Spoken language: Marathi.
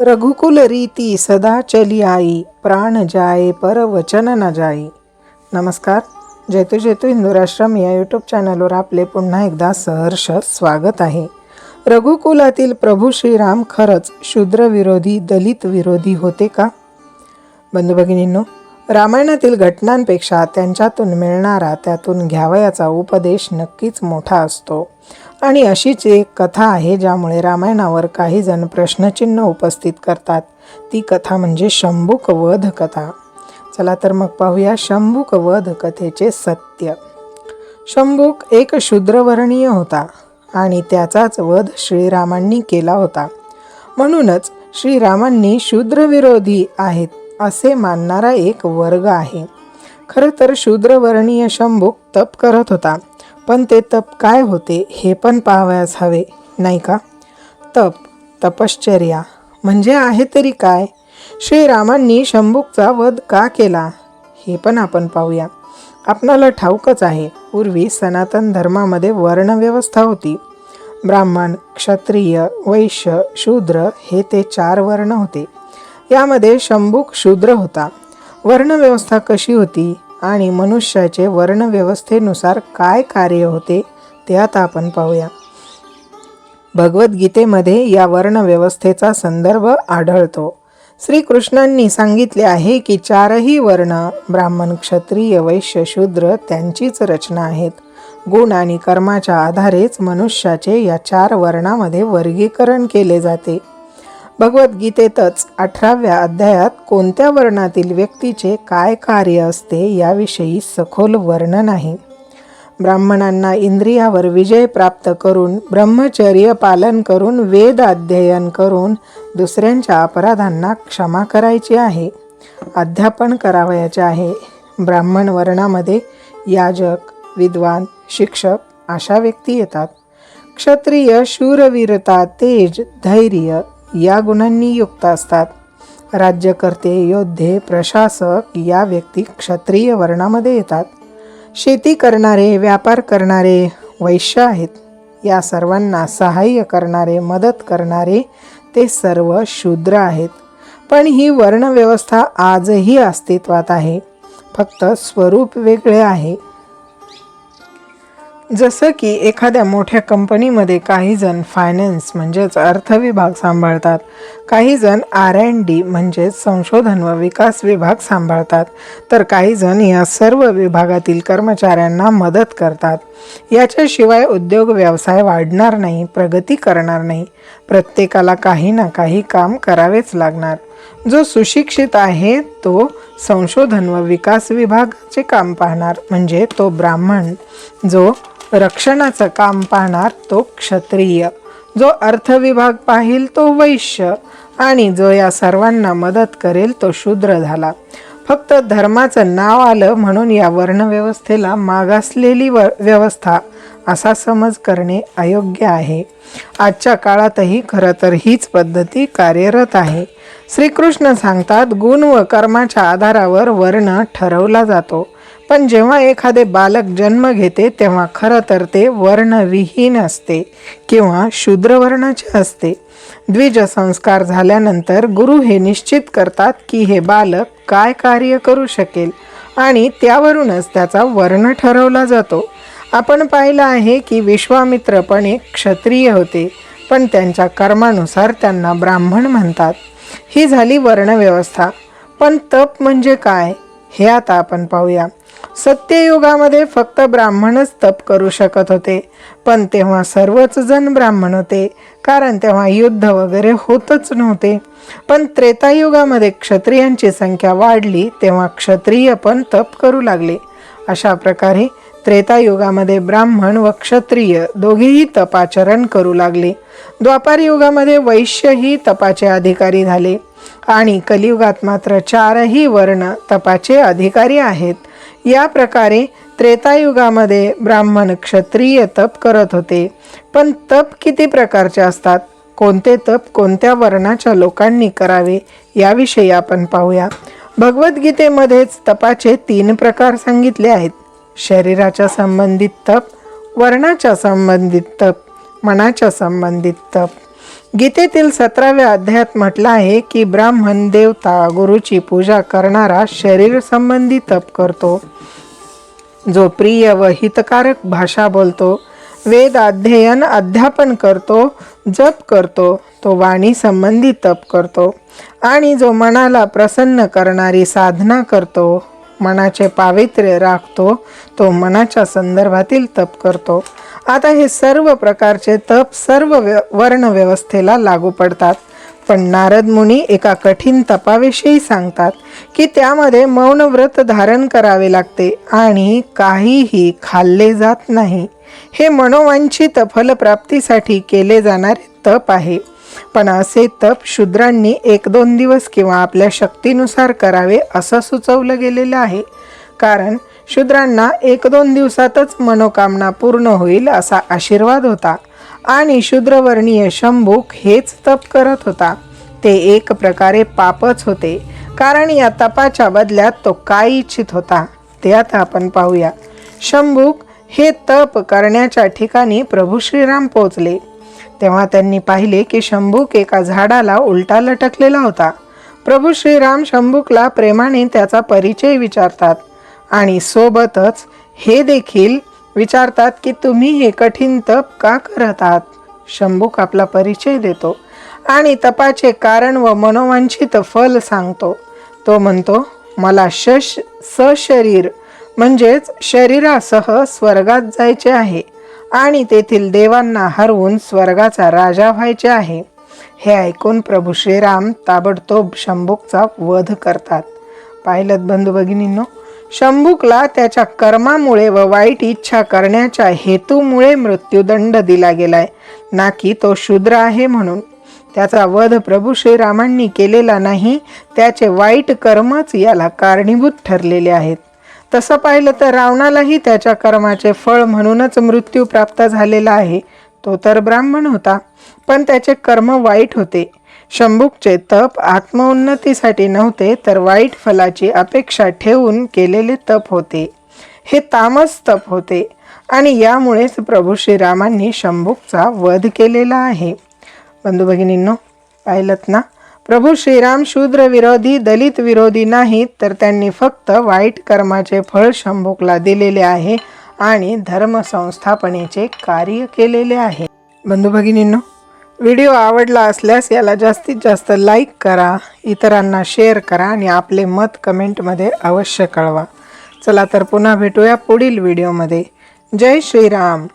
रघुकुल रीती सदा चली आई प्राण जाये पर वचन न जाई. नमस्कार. जेतू जेतू हिंदूराष्ट्रम या यूट्यूब चॅनलवर आपले पुन्हा एकदा सहर्ष स्वागत आहे. रघुकुलातील प्रभू श्रीराम खरंच शूद्रविरोधी दलित विरोधी होते का? बंधू भगिनींनो रामायणातील घटनांपेक्षा त्यांच्यातून मिळणारा त्यातून घ्यावयाचा उपदेश नक्कीच मोठा असतो. आणि अशीच एक कथा आहे ज्यामुळे रामायणावर काही जण प्रश्नचिन्ह उपस्थित करतात. ती कथा म्हणजे शंभूक वध कथा चला तर मग पाहूया शंभूक वध कथेचे सत्य. शंभूक एक शूद्रवर्णीय होता आणि त्याचाच वध श्रीरामांनी केला होता. म्हणूनच श्रीरामांनी शूद्रविरोधी आहेत असे मानणारा एक वर्ग आहे. खरं तर शूद्रवर्णीय शंभूक तप करत होता. पण ते तप काय होते हे पण पाहावयास हवे नाही का? तप तपश्चर्या म्हणजे आहे तरी काय? श्रीरामांनी शंभूकचा वध का केला? हे पण आपण पाहूया. आपणाला ठाऊकच आहे पूर्वी सनातन धर्मामध्ये वर्णव्यवस्था होती. ब्राह्मण क्षत्रिय वैश्य शूद्र हे ते चार वर्ण होते. यामध्ये शंभूक शूद्र होता. वर्णव्यवस्था कशी होती? आणि मनुष्याचे वर्णव्यवस्थेनुसार काय कार्य होते ते आता आपण पाहूया. भगवद्गीतेमध्ये या वर्णव्यवस्थेचा संदर्भ आढळतो. श्रीकृष्णांनी सांगितले आहे की चारही वर्ण ब्राह्मण क्षत्रिय वैश्य शूद्र त्यांचीच रचना आहेत. गुण आणि कर्माच्या आधारेच मनुष्याचे या चार वर्णामध्ये वर्गीकरण केले जाते. भगवद्गीतेतच अठराव्या अध्यायात कोणत्या वर्णातील व्यक्तीचे काय कार्य असते याविषयी सखोल वर्णन आहे? ब्राह्मणांना इंद्रियावर विजय प्राप्त करून ब्रह्मचर्य पालन करून वेद अध्ययन करून दुसऱ्यांच्या अपराधांना क्षमा करायची आहे. अध्यापन करावयाचे आहे. ब्राह्मण वर्णामध्ये याजक विद्वान शिक्षक अशा व्यक्ती येतात. क्षत्रिय शूरवीरता तेज धैर्य या गुणांनी युक्त असतात. राज्यकर्ते योद्धे प्रशासक या व्यक्ती क्षत्रिय वर्णामध्ये येतात. शेती करणारे व्यापार करणारे वैश्य आहेत. या सर्वांना सहाय्य करणारे मदत करणारे ते सर्व शूद्र आहेत. पण ही वर्णव्यवस्था आजही अस्तित्वात आहे. फक्त स्वरूप वेगळे आहे. जसं की एखाद्या मोठ्या कंपनीमध्ये काही जण फायनान्स म्हणजेच अर्थविभाग सांभाळतात. काही जण आर अँड डी म्हणजेच संशोधन व विकास विभाग सांभाळतात. तर काही जण या सर्व विभागातील कर्मचाऱ्यांना मदत करतात. याच्याशिवाय उद्योग व्यवसाय वाढणार नाही प्रगती करणार नाही. प्रत्येकाला काही ना काही काम करावेच लागणार. जो सुशिक्षित आहे तो संशोधन व विकास विभागाचे काम पाहणार म्हणजे तो ब्राह्मण जो रक्षणाचं काम पाहणार तो क्षत्रिय. जो अर्थविभाग पाहिल तो वैश्य आणि जो या सर्वांना मदत करेल तो शूद्र झाला. फक्त धर्माचं नाव आलं म्हणून या वर्णव्यवस्थेला मागासलेली व व्यवस्था असा समज करणे अयोग्य आहे. आजच्या काळातही खरं तर हीच पद्धती कार्यरत आहे. श्रीकृष्ण सांगतात गुण व कर्माच्या आधारावर वर्ण ठरवला जातो. पण जेव्हा एखादे बालक जन्म घेते तेव्हा खरं तर ते वर्णविहीन असते किंवा शूद्रवर्णाचे असते. द्विज संस्कार झाल्यानंतर गुरु हे निश्चित करतात की हे बालक काय कार्य करू शकेल आणि त्यावरूनच त्याचा वर्ण ठरवला जातो. आपण पाहिलं आहे की विश्वामित्र पण एक क्षत्रिय होते पण त्यांच्या कर्मानुसार त्यांना ब्राह्मण म्हणतात. ही झाली वर्णव्यवस्था. पण तप म्हणजे काय? हे आता आपण पाहूया. सत्ययुगामध्ये फक्त ब्राह्मणच तप करू शकत होते. पण तेव्हा सर्वच जण ब्राह्मण होते. कारण तेव्हा युद्ध वगैरे होतच नव्हते. पण त्रेतायुगामध्ये क्षत्रियांची संख्या वाढली तेव्हा क्षत्रिय पण तप करू लागले. अशा प्रकारे त्रेतायुगामध्ये ब्राह्मण व क्षत्रिय दोघेही तपाचरण करू लागले. द्वापार युगामध्ये वैश्यही तपाचे अधिकारी झाले. आणि कलियुगात मात्र चारही वर्ण तपाचे अधिकारी आहेत. या प्रकारे त्रेतायुगामध्ये ब्राह्मण क्षत्रिय तप करत होते. पण तप किती प्रकारचे असतात? कोणते तप कोणत्या वर्णाच्या लोकांनी करावे? याविषयी आपण पाहूया. भगवद्गीतेमध्येच तपाचे तीन प्रकार सांगितले आहेत. शरीराच्या संबंधित तप वर्णाच्या संबंधित तप मनाच्या संबंधित तप. गीतेतील सतराव्या अध्यायात म्हटलं आहे की ब्राह्मण देवता गुरुची पूजा करणारा शरीर संबंधी तप करतो. जो प्रिय व हितकारक भाषा बोलतो वेद अध्ययन अध्यापन करतो जप करतो तो वाणी संबंधी तप करतो आणि जो मनाला प्रसन्न करणारी साधना करतो मनाचे पावित्र्य राखतो तो मनाच्या संदर्भातील तप करतो. आता हे सर्व प्रकारचे तप सर्व वर्णव्यवस्थेला लागू पडतात. पण नारद मुनी एका कठीण तपाविषयी सांगतात की त्यामध्ये मौन व्रत धारण करावे लागते आणि काहीही खाल्ले जात नाही. हे मनोवांछित फलप्राप्तीसाठी केले जाणारे तप आहे. पण असे तप शूद्रांनी एक दोन दिवस किंवा आपल्या शक्तीनुसार करावे असं सुचवलं गेलेलं आहे. कारण शूद्रांना एक दोन दिवसातच मनोकामना पूर्ण होईल असा आशीर्वाद होता. आणि शूद्रवर्णीय शंभूक हेच तप करत होता. ते एक प्रकारे पापच होते. कारण या तपाच्या बदल्यात तो काय इच्छित होता. ते आता आपण पाहूया. शंभूक हे तप करण्याच्या ठिकाणी प्रभू श्रीराम पोचले तेव्हा त्यांनी पाहिले की शंभूक एका झाडाला उलटा लटकलेला होता. प्रभू श्रीराम शंभूकला प्रेमाने त्याचा परिचय विचारतात. आणि सोबतच हे देखील विचारतात की तुम्ही हे कठीण तप का करत आहात? शंभूक आपला परिचय देतो आणि तपाचे कारण व मनोवांछित फल सांगतो. तो म्हणतो मला शश सशरीर म्हणजेच शरीरासह स्वर्गात जायचे आहे आणि तेथील देवांना हरवून स्वर्गाचा राजा व्हायचे आहे. हे ऐकून प्रभू श्रीराम ताबडतोब शंभूकचा वध करतात. पाहिलं बंधू भगिनींनो शंभूकला त्याच्या कर्मामुळे व वाईट इच्छा करण्याच्या हेतूमुळे मृत्यूदंड दिला गेलाय. ना की तो शूद्र आहे म्हणून. त्याचा वध प्रभू श्रीरामांनी केलेला नाही त्याचे वाईट कर्मच याला कारणीभूत ठरलेले आहेत. तसं पाहिलं तर रावणालाही त्याच्या कर्माचे फळ म्हणूनच मृत्यू प्राप्त झालेला आहे. तो तर ब्राह्मण होता पण त्याचे कर्म वाईट होते. शंभूकचे तप आत्मोन्नतीसाठी नव्हते तर वाईट फलाची अपेक्षा ठेवून केलेले तप होते. हे तामस तप होते आणि यामुळेच प्रभू श्रीरामांनी शंभूकचा वध केलेला आहे. बंधू भगिनींनो पाहिलत ना? प्रभू श्रीराम शूद्र विरोधी दलित विरोधी नाहीत तर त्यांनी फक्त वाईट कर्माचे फळ शंभूकला दिलेले आहे आणि धर्म संस्थापनेचे कार्य केलेले आहे. बंधू भगिनींनो व्हिडिओ आवडला असल्यास याला जास्तीत जास्त लाईक करा इतरांना शेअर करा आणि आपले मत कमेंटमध्ये अवश्य कळवा. चला तर पुन्हा भेटूया पुढील व्हिडिओमध्ये. जय श्रीराम.